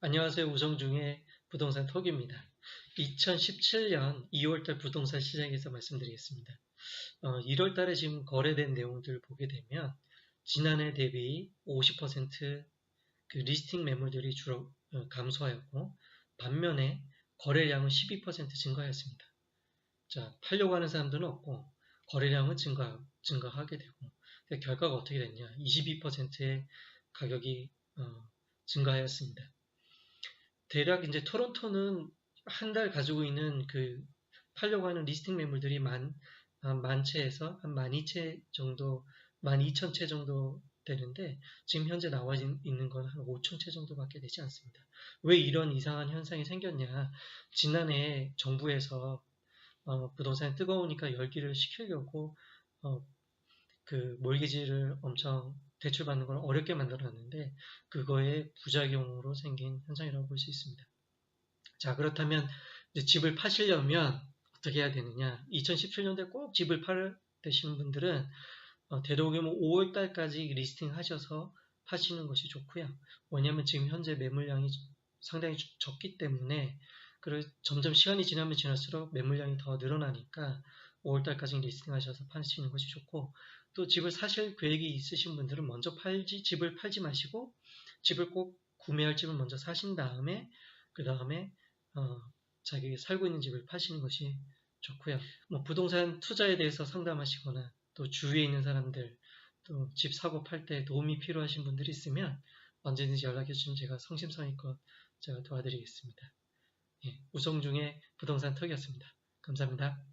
안녕하세요. 우성중의 부동산 톡입니다. 2017년 2월달 부동산 시장에서 말씀드리겠습니다. 어, 1월달에 지금 거래된 내용들 보게 되면 지난해 대비 50%그 리스팅 매물들이 주로 어, 감소하였고 반면에 거래량은 12% 증가하였습니다. 자, 팔려고 하는 사람들은 없고 거래량은 증가, 증가하게 되고 결과가 어떻게 됐냐? 22%의 가격이 어, 증가하였습니다. 대략 이제 토론토는 한 달 가지고 있는 그 팔려고 하는 리스팅 매물들이 만, 아, 만 채에서 한 만 이채 정도, 만 이천 채 정도 되는데 지금 현재 나와 있는 건한 오천 채 정도밖에 되지 않습니다. 왜 이런 이상한 현상이 생겼냐? 지난해 정부에서 어, 부동산이 뜨거우니까 열기를 식히려고 어, 그 몰기지를 엄청 대출받는 걸 어렵게 만들어놨는데 그거의 부작용으로 생긴 현상이라고 볼 수 있습니다. 자 그렇다면 집을 파시려면 어떻게 해야 되느냐 2017년도에 꼭 집을 팔 되시는 분들은 어, 되도록이면 5월달까지 리스팅 하셔서 파시는 것이 좋고요. 왜냐하면 지금 현재 매물량이 상당히 적기 때문에 점점 시간이 지나면 지날수록 매물량이 더 늘어나니까 5월달까지 리스팅 하셔서 파시는 것이 좋고 또 집을 사실 계획이 있으신 분들은 먼저 팔지 집을 팔지 마시고 집을 꼭 구매할 집을 먼저 사신 다음에 그 다음에 어, 자기 살고 있는 집을 파시는 것이 좋고요. 뭐 부동산 투자에 대해서 상담하시거나 또 주위에 있는 사람들 또 집 사고 팔 때 도움이 필요하신 분들이 있으면 언제든지 연락해 주시면 제가 성심성의껏 제가 도와드리겠습니다. 예, 우성중의 부동산 턱이었습니다. 감사합니다.